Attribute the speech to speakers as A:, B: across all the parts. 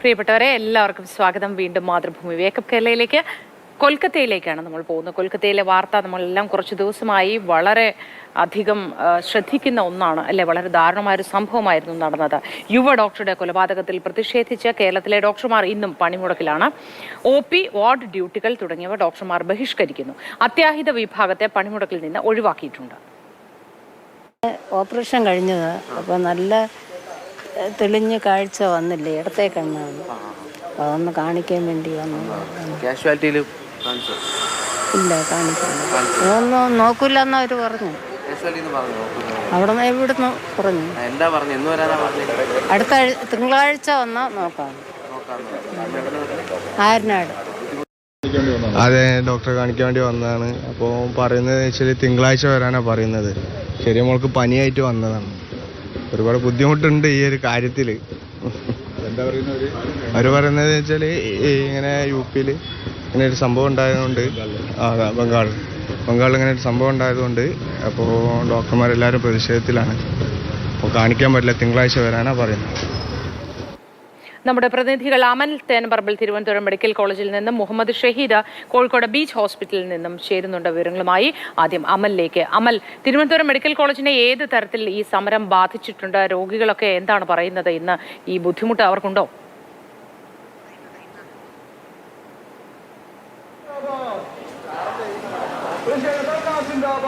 A: പ്രിയപ്പെട്ടവരെ എല്ലാവർക്കും സ്വാഗതം. വീണ്ടും മാതൃഭൂമി വേക്കപ്പ് കേരളയിലേക്ക്. കൊൽക്കത്തയിലേക്കാണ് നമ്മൾ പോകുന്നത്. കൊൽക്കത്തയിലെ വാർത്ത നമ്മളെല്ലാം കുറച്ച് ദിവസമായി വളരെ അധികം ശ്രദ്ധിക്കുന്ന ഒന്നാണ് അല്ലെ? വളരെ ദാരുണമായൊരു സംഭവമായിരുന്നു നടന്നത്. യുവ ഡോക്ടറുടെ കൊലപാതകത്തിൽ പ്രതിഷേധിച്ച് കേരളത്തിലെ ഡോക്ടർമാർ ഇന്നും പണിമുടക്കിലാണ്. ഒ പി വാർഡ് ഡ്യൂട്ടികൾ തുടങ്ങിയവ ഡോക്ടർമാർ ബഹിഷ്കരിക്കുന്നു. അത്യാഹിത വിഭാഗത്തെ പണിമുടക്കിൽ നിന്ന് ഒഴിവാക്കിയിട്ടുണ്ട്.
B: ഓപ്പറേഷൻ കഴിഞ്ഞത്. അപ്പോൾ നല്ല തെളിഞ്ഞ കാഴ്ച വന്നില്ലേ? ഇടത്തെ കണ്ണാണ് അതൊന്ന് കാണിക്കാൻ വേണ്ടി വന്നു.
C: കാഷ്വാലിറ്റിയിൽ
B: ഇല്ല കാണിക്കില്ല അതൊന്നും നോക്കില്ല അവർ പറഞ്ഞു.
C: പറഞ്ഞു?
B: അവിടെ നിന്ന് എവിടുന്ന് പറഞ്ഞു?
C: എന്താ പറഞ്ഞു? എന്ന് വരാനാ പറഞ്ഞത്
B: അടുത്ത തിങ്കളാഴ്ച വന്നാ നോക്കാം. ആരനാട്
D: അതെ ഡോക്ടറെ കാണിക്കാൻ വേണ്ടി വന്നതാണ്. അപ്പോൾ പറയുന്നത് വെച്ചാൽ തിങ്കളാഴ്ച വരാനാണ് പറയുന്നത്. ശരി മോൾക്ക് പനിയായിട്ട് വന്നതാണ്. ഒരുപാട് ബുദ്ധിമുട്ടുണ്ട് ഈ ഒരു കാര്യത്തിൽ അവർ പറയുന്നത് വെച്ചാൽ ഇങ്ങനെ യു പിയിൽ ഇങ്ങനെ ഒരു സംഭവം ഉണ്ടായതുകൊണ്ട് ബംഗാൾ ബംഗാളിൽ ഇങ്ങനെ ഒരു സംഭവം ഉണ്ടായതുകൊണ്ട് അപ്പോൾ ഡോക്ടർമാരെല്ലാവരും പ്രതിഷേധത്തിലാണ്. അപ്പോൾ കാണിക്കാൻ പറ്റില്ല തിങ്കളാഴ്ച വരാനാണ് പറയുന്നത്.
A: നമ്മുടെ പ്രതിനിധികൾ അമൽ തേനപറമ്പിൽ തിരുവനന്തപുരം മെഡിക്കൽ കോളേജിൽ നിന്നും മുഹമ്മദ് ഷഹീദ് കോഴിക്കോട് ബീച്ച് ഹോസ്പിറ്റലിൽ നിന്നും ചേരുന്നുണ്ട് വിവരങ്ങളുമായി. ആദ്യം അമലിലേക്ക്. അമൽ തിരുവനന്തപുരം മെഡിക്കൽ കോളേജിനെ ഏത് തരത്തിൽ ഈ സമരം ബാധിച്ചിട്ടുണ്ട്? രോഗികളൊക്കെ എന്താണ് പറയുന്നത് ഇന്ന്? ഈ ബുദ്ധിമുട്ട് അവർക്കുണ്ടോ?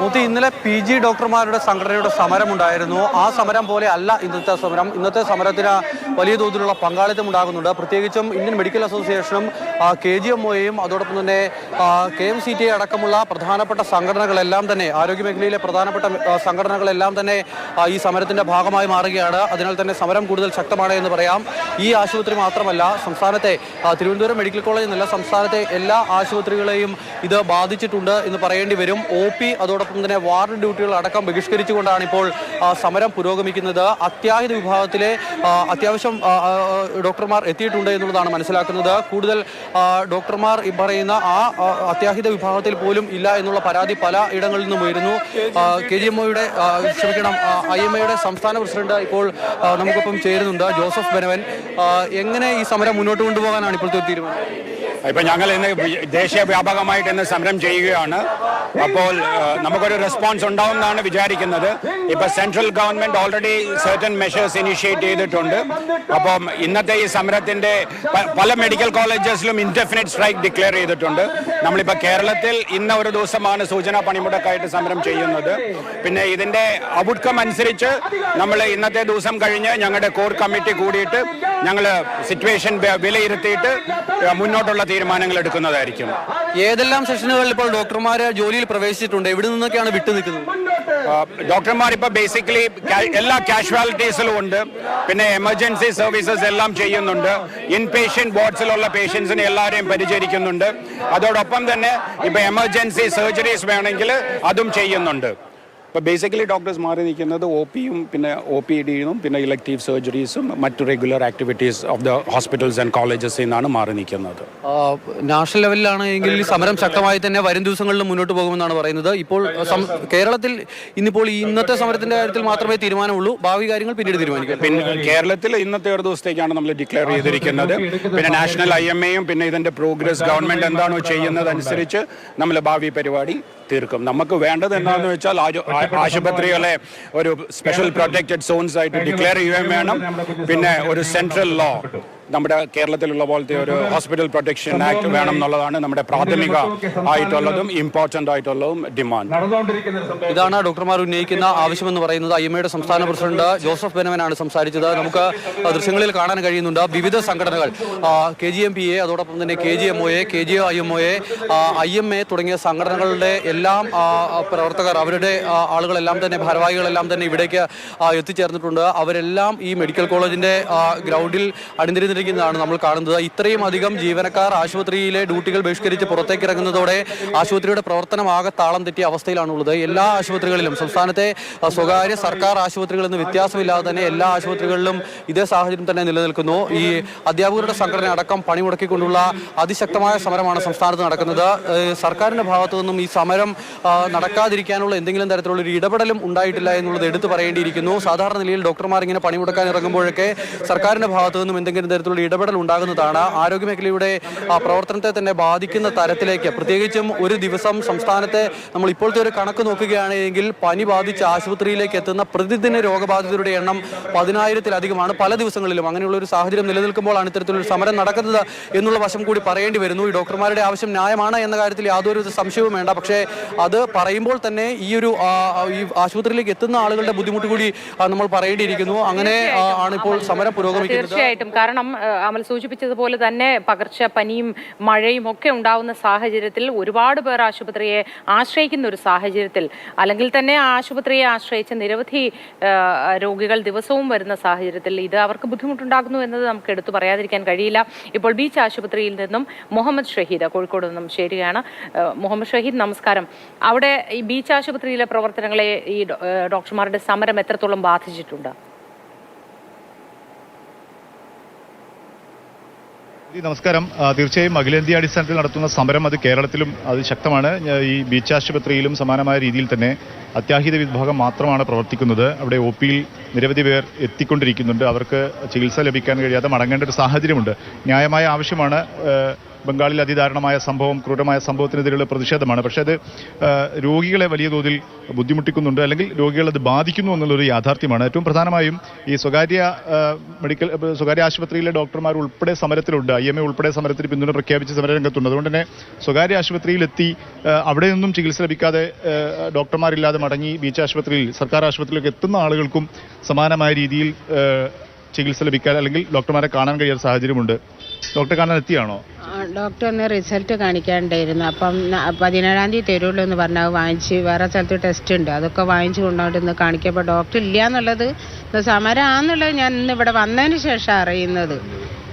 E: മൂത്തി ഇന്നലെ പി ജി ഡോക്ടർമാരുടെ സംഘടനയുടെ സമരമുണ്ടായിരുന്നു. ആ സമരം പോലെ അല്ല ഇന്നത്തെ സമരം. ഇന്നത്തെ സമരത്തിന് വലിയ തോതിലുള്ള പങ്കാളിത്തം ഉണ്ടാകുന്നുണ്ട്. പ്രത്യേകിച്ചും ഇന്ത്യൻ മെഡിക്കൽ അസോസിയേഷനും കെ ജി എം അതോടൊപ്പം തന്നെ കെ എം സി ടി അടക്കമുള്ള പ്രധാനപ്പെട്ട സംഘടനകളെല്ലാം തന്നെ ആരോഗ്യ മേഖലയിലെ പ്രധാനപ്പെട്ട സംഘടനകളെല്ലാം തന്നെ ഈ സമരത്തിന്റെ ഭാഗമായി മാറുകയാണ്. അതിനാൽ തന്നെ സമരം കൂടുതൽ ശക്തമാണ് എന്ന് പറയാം. ഈ ആശുപത്രി മാത്രമല്ല സംസ്ഥാനത്തെ തിരുവനന്തപുരം മെഡിക്കൽ കോളേജ് എന്നല്ല സംസ്ഥാനത്തെ എല്ലാ ആശുപത്രികളെയും ഇത് ബാധിച്ചിട്ടുണ്ട് എന്ന് പറയേണ്ടി വരും. ഒ പി അതോടൊപ്പം തന്നെ വാർഡ് ഡ്യൂട്ടികൾ അടക്കം ബഹിഷ്കരിച്ചുകൊണ്ടാണ് ഇപ്പോൾ സമരം പുരോഗമിക്കുന്നത്. അത്യാഹിത വിഭാഗത്തിലെ അത്യാവശ്യം ഡോക്ടർമാർ എത്തിയിട്ടുണ്ട് എന്നുള്ളതാണ് മനസ്സിലാക്കുന്നത്. കൂടുതൽ ഡോക്ടർമാർ ഈ പറയുന്ന ആ അത്യാഹിത വിഭാഗത്തിൽ പോലും ഇല്ല എന്നുള്ള പരാതി പല ഇടങ്ങളിൽ നിന്നും ഉയരുന്നു. കെ ജി എം ഒയുടെ ക്ഷമിക്കണം ഐ എം എയുടെ സംസ്ഥാന പ്രസിഡന്റ് ഇപ്പോൾ നമുക്കൊപ്പം ചേരുന്നുണ്ട് ജോസഫ് ബെനവൻ. എങ്ങനെ ഈ സമരം മുന്നോട്ട് കൊണ്ടുപോകാനാണ് ഇപ്പോഴത്തെ തീരുമാനം?
F: ഇപ്പൊ ഞങ്ങൾ ഇന്ന് ദേശീയ വ്യാപകമായിട്ട് ഇന്ന് സമരം ചെയ്യുകയാണ്. അപ്പോൾ നമുക്കൊരു റെസ്പോൺസ് ഉണ്ടാവും എന്നാണ് വിചാരിക്കുന്നത്. ഇപ്പൊ central government already certain measures initiate ചെയ്തിട്ടുണ്ട്. അപ്പം ഇന്നത്തെ ഈ സമരത്തിന്റെ പല മെഡിക്കൽ കോളേജസിലും ഇൻഡെഫിനിറ്റ് സ്ട്രൈക്ക് ഡിക്ലെയർ ചെയ്തിട്ടുണ്ട്. നമ്മളിപ്പോ കേരളത്തിൽ ഇന്ന ഒരു ദിവസമാണ് സൂചനാ പണിമുടക്കായിട്ട് സമരം ചെയ്യുന്നത്. പിന്നെ ഇതിന്റെ ഔട്ട്കം അനുസരിച്ച് നമ്മൾ ഇന്നത്തെ ദിവസം കഴിഞ്ഞ് ഞങ്ങളുടെ കോർ കമ്മിറ്റി കൂടിയിട്ട് ഞങ്ങൾ സിറ്റുവേഷൻ വിലയിരുത്തിയിട്ട് മുന്നോട്ടുള്ള തീരുമാനങ്ങൾ എടുക്കുന്നതായിരിക്കും.
E: ഏതെല്ലാം സെഷനുകളിൽ ഇപ്പോൾ ഡോക്ടർമാർ ജോലിയിൽ പ്രവേശിച്ചിട്ടുണ്ട്? എവിടെ നിന്നൊക്കെയാണ് വിട്ടു നിൽക്കുന്നത്?
F: ഡോക്ടർമാർ ഇപ്പോൾ ബേസിക്കലി എല്ലാ കാഷ്വാലിറ്റീസിലും ഉണ്ട്. പിന്നെ എമർജൻസി സർവീസസ് എല്ലാം ചെയ്യുന്നുണ്ട്. ഇൻ പേഷ്യന്റ് വാർഡ്സിലുള്ള പേഷ്യൻസിനെ എല്ലാവരെയും പരിചരിക്കുന്നുണ്ട്. അതോടൊപ്പം തന്നെ ഇപ്പോൾ എമർജൻസി സർജറീസ് വേണമെങ്കിൽ അതും ചെയ്യുന്നുണ്ട്. ഇപ്പൊ ബേസിക്കലി ഡോക്ടേഴ്സ് മാറി നിൽക്കുന്നത് ഒ പിയും പിന്നെ ഒ പി ഡിയും പിന്നെ ഇലക്ടീവ് സർജറീസും മറ്റു regular activities of the hospitals and കോളേജസിൽ നിന്നാണ് മാറി നിൽക്കുന്നത്.
E: നാഷണൽ ലെവലിലാണ് എങ്കിൽ സമരം ശക്തമായി തന്നെ വരും ദിവസങ്ങളിൽ മുന്നോട്ട് പോകുമെന്നാണ് പറയുന്നത്. ഇപ്പോൾ കേരളത്തിൽ ഇന്നിപ്പോൾ ഇന്നത്തെ സമരത്തിന്റെ കാര്യത്തിൽ മാത്രമേ തീരുമാനമുള്ളൂ. ഭാവി കാര്യങ്ങൾ പിന്നീട് തീരുമാനിക്കും.
F: പിന്നെ കേരളത്തിൽ ഇന്നത്തെ ഒരു ദിവസത്തേക്കാണ് നമ്മൾ ഡിക്ലെയർ ചെയ്തിരിക്കുന്നത്. പിന്നെ നാഷണൽ ഐ എം എയും പിന്നെ ഇതിന്റെ പ്രോഗ്രസ് ഗവൺമെന്റ് എന്താണോ ചെയ്യുന്നത് അനുസരിച്ച് നമ്മൾ ഭാവി പരിപാടി തീർക്കും. നമുക്ക് വേണ്ടത് എന്താണെന്ന് വെച്ചാൽ ആശുപത്രികളെ ഒരു സ്പെഷ്യൽ പ്രൊട്ടക്റ്റഡ് സോൺസ് ആയിട്ട് ഡിക്ലെയർ ചെയ്യുകയും വേണം. പിന്നെ ഒരു സെൻട്രൽ ലോ നമ്മുടെ കേരളത്തിലുള്ള പോലത്തെ ഒരു ഹോസ്പിറ്റൽ പ്രൊട്ടക്ഷൻ ആക്ട് വേണം എന്നുള്ളതാണ് നമ്മുടെ പ്രാഥമിക ആയിട്ടുള്ളതും ഇമ്പോർട്ടന്റ് ആയിട്ടുള്ളതും ഡിമാൻഡ്
E: ഇതാണ് ഡോക്ടർമാർ ഉന്നയിക്കുന്ന ആവശ്യമെന്ന് പറയുന്നത്. ഐ എം സംസ്ഥാന പ്രസിഡന്റ് ജോസഫ് ബെനവനാണ് സംസാരിച്ചത്. നമുക്ക് ദൃശ്യങ്ങളിൽ കാണാൻ കഴിയുന്നുണ്ട്. വിവിധ സംഘടനകൾ K G M P A അതോടൊപ്പം തന്നെ K G M O A K G I M O A I M A തുടങ്ങിയ സംഘടനകളുടെ എല്ലാം പ്രവർത്തകർ അവരുടെ ആളുകളെല്ലാം തന്നെ ഭാരവാഹികളെല്ലാം തന്നെ ഇവിടേക്ക് എത്തിച്ചേർന്നിട്ടുണ്ട്. അവരെല്ലാം ഈ മെഡിക്കൽ കോളേജിന്റെ ഗ്രൗണ്ടിൽ ഗ്രൗണ്ടിൽ അണിനിരന്നിരിക്കുന്നതാണ് നമ്മൾ കാണുന്നത്. ഇത്രയും അധികം ജീവനക്കാർ ആശുപത്രിയിലെ ഡ്യൂട്ടികൾ ബഹിഷ്കരിച്ച് പുറത്തേക്ക് ഇറങ്ങുന്നതോടെ ആശുപത്രിയുടെ പ്രവർത്തനം ആകെ താളം തെറ്റിയ അവസ്ഥയിലാണുള്ളത്. എല്ലാ ആശുപത്രികളിലും സംസ്ഥാനത്തെ സ്വകാര്യ സർക്കാർ ആശുപത്രികളിൽ നിന്ന് വ്യത്യാസമില്ലാതെ തന്നെ എല്ലാ ആശുപത്രികളിലും ഇതേ സാഹചര്യം തന്നെ നിലനിൽക്കുന്നു. ഈ അധ്യാപകരുടെ സംഘടന അടക്കം പണിമുടക്കിക്കൊണ്ടുള്ള അതിശക്തമായ സമരമാണ് സംസ്ഥാനത്ത് നടക്കുന്നത്. സർക്കാരിന്റെ ഭാഗത്തു നിന്നും ഈ സമരം നടക്കാതിരിക്കാനുള്ള എന്തെങ്കിലും തരത്തിലുള്ള ഒരു ഇടപെടലും ഉണ്ടായിട്ടില്ല എന്നുള്ളത് എടുത്തു പറയേണ്ടിയിരിക്കുന്നു. സാധാരണ നിലയിൽ ഡോക്ടർമാർ ഇങ്ങനെ പണിമുടക്കാൻ ഇറങ്ങുമ്പോഴൊക്കെ സർക്കാരിന്റെ ഭാഗത്തു നിന്നും എന്തെങ്കിലും തരത്തിലുള്ള തരത്തിലുള്ള ഇടപെടൽ ഉണ്ടാകുന്നതാണ് ആരോഗ്യമേഖലയുടെ പ്രവർത്തനത്തെ തന്നെ ബാധിക്കുന്ന തരത്തിലേക്ക്. പ്രത്യേകിച്ചും ഒരു ദിവസം സംസ്ഥാനത്തെ നമ്മൾ ഇപ്പോഴത്തെ ഒരു കണക്ക് നോക്കുകയാണെങ്കിൽ പനി ബാധിച്ച് ആശുപത്രിയിലേക്ക് എത്തുന്ന പ്രതിദിന രോഗബാധിതരുടെ എണ്ണം പതിനായിരത്തിലധികമാണ്. പല ദിവസങ്ങളിലും അങ്ങനെയുള്ള ഒരു സാഹചര്യം നിലനിൽക്കുമ്പോഴാണ് ഇത്തരത്തിലൊരു സമരം നടക്കുന്നത് എന്നുള്ള വശം കൂടി പറയേണ്ടി വരുന്നു. ഈ ഡോക്ടർമാരുടെ ആവശ്യം ന്യായമാണ് എന്ന കാര്യത്തിൽ യാതൊരു സംശയവും വേണ്ട. പക്ഷേ അത് പറയുമ്പോൾ തന്നെ ഈ ഒരു ഈ ആശുപത്രിയിലേക്ക് എത്തുന്ന ആളുകളുടെ ബുദ്ധിമുട്ട് കൂടി നമ്മൾ പറയേണ്ടിയിരിക്കുന്നു. അങ്ങനെ ആണ് ഇപ്പോൾ സമരം പുരോഗമിക്കുന്നത്.
A: തീർച്ചയായിട്ടും. കാരണം അമൽ സൂചിപ്പിച്ചതുപോലെ തന്നെ പകർച്ച പനിയും മഴയും ഒക്കെ ഉണ്ടാവുന്ന സാഹചര്യത്തിൽ ഒരുപാട് പേർ ആശുപത്രിയെ ആശ്രയിക്കുന്ന ഒരു സാഹചര്യത്തിൽ അല്ലെങ്കിൽ തന്നെ ആശുപത്രിയെ ആശ്രയിച്ച നിരവധി രോഗികൾ ദിവസവും വരുന്ന സാഹചര്യത്തിൽ ഇത് അവർക്ക് ബുദ്ധിമുട്ടുണ്ടാകുന്നു എന്നത് നമുക്ക് എടുത്തു പറയാതിരിക്കാൻ കഴിയില്ല. ഇപ്പോൾ ബീച്ച് ആശുപത്രിയിൽ നിന്നും മുഹമ്മദ് ഷഹീദ് കോഴിക്കോട് നിന്നും ചേരുകയാണ്. മുഹമ്മദ് ഷഹീദ് നമസ്കാരം. അവിടെ ഈ ബീച്ച് ആശുപത്രിയിലെ പ്രവർത്തനങ്ങളെ ഈ ഡോക്ടർമാരുടെ സമരം എത്രത്തോളം ബാധിച്ചിട്ടുണ്ട്?
G: നമസ്കാരം. തീർച്ചയായും അഖിലേന്ത്യാ അടിസ്ഥാനത്തിൽ നടത്തുന്ന സമരം അത് കേരളത്തിലും അത് ശക്തമാണ്. ഈ ബീച്ച് ആശുപത്രിയിലും സമാനമായ രീതിയിൽ തന്നെ അത്യാഹിത വിഭാഗം മാത്രമാണ് പ്രവർത്തിക്കുന്നത്. അവിടെ ഒ പിയിൽ നിരവധി പേർ എത്തിക്കൊണ്ടിരിക്കുന്നുണ്ട്. അവർക്ക് ചികിത്സ ലഭിക്കാൻ കഴിയാതെ മടങ്ങേണ്ട ഒരു സാഹചര്യമുണ്ട്. ന്യായമായ ആവശ്യമാണ് ബംഗാളിൽ അതിദാരുണമായ സംഭവം ക്രൂരമായ സംഭവത്തിനെതിരെയുള്ള പ്രതിഷേധമാണ്. പക്ഷേ അത് രോഗികളെ വലിയ തോതിൽ ബുദ്ധിമുട്ടിക്കുന്നുണ്ട് അല്ലെങ്കിൽ രോഗികളെ അത് ബാധിക്കുന്നു എന്നുള്ളൊരു യാഥാർത്ഥ്യമാണ്. ഏറ്റവും പ്രധാനമായും ഈ സ്വകാര്യ മെഡിക്കൽ സ്വകാര്യ ആശുപത്രിയിലെ ഡോക്ടർമാർ ഉൾപ്പെടെ സമരത്തിലുണ്ട്. ഐ എം എ ഉൾപ്പെടെ സമരത്തിന് പിന്തുണ പ്രഖ്യാപിച്ച് സമരരംഗത്തുണ്ട്. അതുകൊണ്ട് തന്നെ സ്വകാര്യ ആശുപത്രിയിലെത്തി അവിടെ നിന്നും ചികിത്സ ലഭിക്കാതെ ഡോക്ടർമാരില്ലാതെ മടങ്ങി ബീച്ച് ആശുപത്രിയിൽ സർക്കാർ ആശുപത്രിയിലേക്ക് എത്തുന്ന ആളുകൾക്കും സമാനമായ രീതിയിൽ ചികിത്സ ലഭിക്കാൻ അല്ലെങ്കിൽ ഡോക്ടർമാരെ കാണാൻ കഴിയാത്ത സാഹചര്യമുണ്ട്. ഡോക്ടറെ കാണാൻ എത്തിയാണോ?
H: ഡോക്ടർ ഡോക്ടറിന് റിസൾട്ട് കാണിക്കാണ്ടായിരുന്നു അപ്പം പതിനേഴാം തീയതി തരുള്ളൂ എന്ന് പറഞ്ഞാൽ വാങ്ങിച്ച് വേറെ സ്ഥലത്ത് ടെസ്റ്റ് ഉണ്ട്. അതൊക്കെ വാങ്ങിച്ച് കൊണ്ടുപോയിട്ട് ഇന്ന് കാണിക്കുമ്പോൾ ഡോക്ടർ ഇല്ല എന്നുള്ളത് ഇത് സമരമാണെന്നുള്ളത് ഞാൻ ഇന്ന് ഇവിടെ വന്നതിന് ശേഷം അറിയുന്നത്.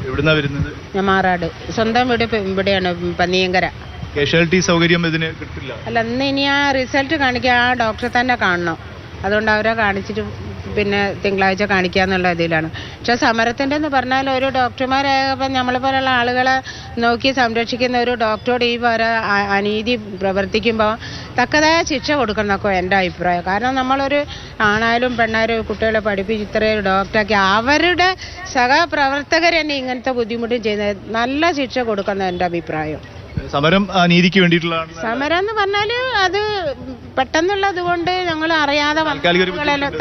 G: എവിടുന്നാ വരുന്നത്?
H: ഞാൻ മാറാട്. സ്വന്തം വീട് ഇവിടെയാണ് പന്നിയങ്കര.
G: കാഷ്വാലിറ്റി സൗകര്യം ഇതിന് കിട്ടില്ല.
H: അല്ല ഇന്ന് ഇനി ആ റിസൾട്ട് കാണിക്കാൻ ആ ഡോക്ടറെ തന്നെ കാണണം. അതുകൊണ്ട് അവരെ കാണിച്ചിട്ട് പിന്നെ തിങ്കളാഴ്ച കാണിക്കുക എന്നുള്ള ഇതിലാണ്. പക്ഷെ സമരത്തിന്റെ എന്ന് പറഞ്ഞാൽ ഒരു ഡോക്ടർമാരെ ഇപ്പം നമ്മളെ പോലുള്ള ആളുകളെ നോക്കി സംരക്ഷിക്കുന്ന ഒരു ഡോക്ടറോട് ഈ പോലെ അനീതി പ്രവർത്തിക്കുമ്പോൾ തക്കതായ ശിക്ഷ കൊടുക്കണം എന്നൊക്കെ എന്റെ അഭിപ്രായം. കാരണം നമ്മളൊരു ആണായാലും പെണ്ണായാലും കുട്ടികളെ പഠിപ്പിച്ച് ഇത്രയും ഡോക്ടറാക്കി അവരുടെ സഹപ്രവർത്തകർ തന്നെ ഇങ്ങനത്തെ ബുദ്ധിമുട്ടും ചെയ്യുന്നത് നല്ല ശിക്ഷ കൊടുക്കണം എന്റെ അഭിപ്രായം.
G: സമരം നീതിക്ക് വേണ്ടിയിട്ടുള്ളതാണ്.
H: സമരം എന്ന് പറഞ്ഞാൽ അത് പെട്ടെന്നുള്ളത് കൊണ്ട് ഞങ്ങൾ അറിയാതെ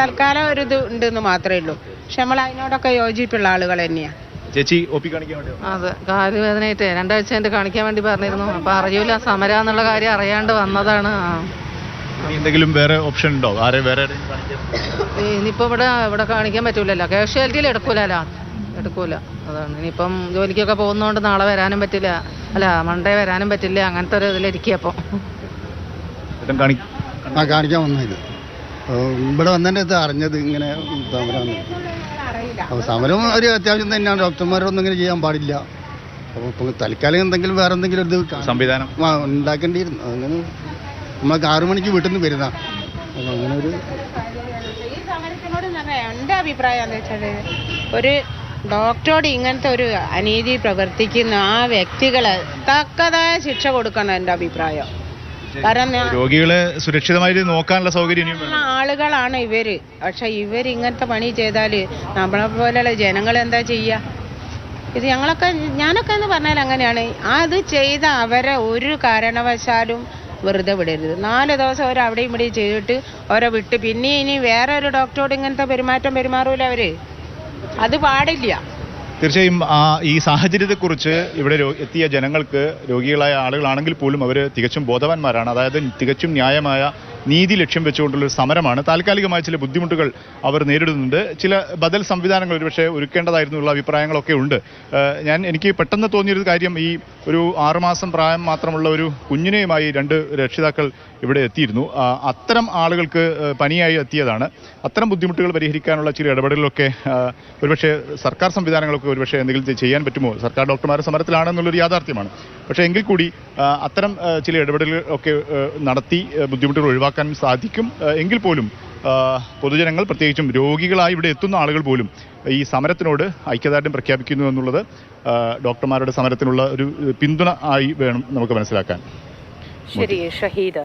H: തൽക്കാലം ഒരു ഇത് ഉണ്ടെന്ന് മാത്രമേ ഉള്ളൂ. പക്ഷെ നമ്മൾ അതിനോടൊക്കെ യോജിപ്പുള്ള ആളുകൾ തന്നെയാണ്
G: ചേച്ചി അതെ കാലു കാണിക്കാൻ വേണ്ടി
I: അതെ കാലുവേദനയായിട്ട് രണ്ടാഴ്ച എന്റെ കാണിക്കാൻ വേണ്ടി പറഞ്ഞിരുന്നു. അപ്പൊ അറിയൂല സമരം എന്നുള്ള കാര്യം അറിയാണ്ട് വന്നതാണ്.
G: എന്തെങ്കിലും വേറെ ഓപ്ഷൻ ഉണ്ടോ? ആരെ വേറെ
I: ഇനിയിപ്പോ ഇവിടെ ഇവിടെ കാണിക്കാൻ പറ്റൂലല്ലോ. കാഷ്വാലിറ്റിയിൽ എടുക്കൂലല്ലോ. എടുക്കൂല. അതാണ്. ഇനിയിപ്പം ജോലിക്കൊക്കെ പോകുന്നതുകൊണ്ട് നാളെ വരാനും പറ്റില്ല. അല്ല മൺഡേ വരാനും പറ്റില്ല. അങ്ങനത്തെ ഒരു ഇതിലിരിക്കുക
G: അപ്പോൾ
J: ആ കാണിക്കാൻ വന്നത് ഇവിടെ വന്നതിന്റെ ഇത് അറിഞ്ഞത് ഇങ്ങനെ സമരം അപ്പോൾ സമരം ഒരു അത്യാവശ്യം തന്നെയാണ്. ഡോക്ടർമാരൊന്നും ഇങ്ങനെ ചെയ്യാൻ പാടില്ല. അപ്പോൾ ഇപ്പോൾ തൽക്കാലം എന്തെങ്കിലും വേറെ എന്തെങ്കിലും ഒരു ഇത്.
G: സംവിധാനം.
J: ആ, ഉണ്ടാക്കേണ്ടിയിരുന്നു. അങ്ങനെ നമ്മൾക്ക് ആറു മണിക്ക് വീട്ടിൽ നിന്ന് വരുന്ന അപ്പോൾ അങ്ങനെ ഒരു
H: ഈ സമരത്തിനോട് എന്ന് എന്റെ അഭിപ്രായം എന്താ വെച്ചാൽ ഒരു ഡോക്ടറോട് ഇങ്ങനത്തെ ഒരു അനീതി പ്രവർത്തിക്കുന്ന ആ വ്യക്തികളെ തക്കതായ ശിക്ഷ കൊടുക്കണം എന്റെ അഭിപ്രായം. കാരണം
G: രോഗികളെ സുരക്ഷിതമായിട്ട് നോക്കാനുള്ള സൗകര്യം
H: ആളുകളാണ് ഇവർ. പക്ഷെ ഇവർ ഇങ്ങനത്തെ പണി ചെയ്താൽ നമ്മളെ പോലെയുള്ള ജനങ്ങൾ എന്താ ചെയ്യുക ഇത് ഞങ്ങളൊക്കെ ഞാനൊക്കെ എന്ന് പറഞ്ഞാൽ അങ്ങനെയാണ്. അത് ചെയ്ത അവരെ ഒരു കാരണവശാലും വെറുതെ വിടരുത്. നാല് ദിവസം അവർ അവിടെയും ഇവിടെയും ചെയ്തിട്ട് അവരെ വിട്ട്. പിന്നെ ഇനി വേറെ ഒരു ഡോക്ടറോട് ഇങ്ങനത്തെ പെരുമാറ്റം പെരുമാറൂല അവർ. അത് പാടില്ല.
G: തീർച്ചയായും ആ ഈ സാഹചര്യത്തെക്കുറിച്ച് ഇവിടെ എത്തിയ ജനങ്ങൾക്ക് രോഗികളായ ആളുകളാണെങ്കിൽ പോലും അവർ തികച്ചും ബോധവാന്മാരാണ്. അതായത് തികച്ചും ന്യായമായ നീതി ലക്ഷ്യം വെച്ചുകൊണ്ടുള്ള ഒരു സമരമാണ്. താൽക്കാലികമായ ചില ബുദ്ധിമുട്ടുകൾ അവർ നേരിടുന്നുണ്ട്. ചില ബദൽ സംവിധാനങ്ങൾ ഒരുപക്ഷെ ഒരുക്കേണ്ടതായിരുന്നു ഉള്ള അഭിപ്രായങ്ങളൊക്കെ ഉണ്ട്. ഞാൻ എനിക്ക് പെട്ടെന്ന് തോന്നിയൊരു കാര്യം ഈ ഒരു ആറുമാസം പ്രായം മാത്രമുള്ള ഒരു കുഞ്ഞിനെയുമായി രണ്ട് രക്ഷിതാക്കൾ ഇവിടെ എത്തിയിരുന്നു. അത്തരം ആളുകൾക്ക് പനിയായി എത്തിയതാണ്. അത്തരം ബുദ്ധിമുട്ടുകൾ പരിഹരിക്കാനുള്ള ചില ഇടപെടലുകളൊക്കെ ഒരുപക്ഷെ സർക്കാർ സംവിധാനങ്ങളൊക്കെ ഒരുപക്ഷെ എന്തെങ്കിലും ചെയ്യാൻ പറ്റുമോ? സർക്കാർ ഡോക്ടർമാർ സമരത്തിലാണെന്നുള്ളൊരു യാഥാർത്ഥ്യമാണ്. പക്ഷേ എങ്കിൽ കൂടി അത്തരം ചില ഇടപെടലുകൾ ഒക്കെ നടത്തി ബുദ്ധിമുട്ടുകൾ ഒഴിവാക്കാൻ സാധിക്കും. എങ്കിൽ പോലും പൊതുജനങ്ങൾ പ്രത്യേകിച്ചും രോഗികളായി ഇവിടെ എത്തുന്ന ആളുകൾ പോലും ഈ സമരത്തിനോട് ഐക്യദാർഢ്യം പ്രഖ്യാപിക്കുന്നു എന്നുള്ളത് ഡോക്ടർമാരുടെ സമരത്തിനുള്ള ഒരു പിന്തുണ ആയി വേണം നമുക്ക് മനസ്സിലാക്കാൻ.
A: ശരി ഷഹീദ്.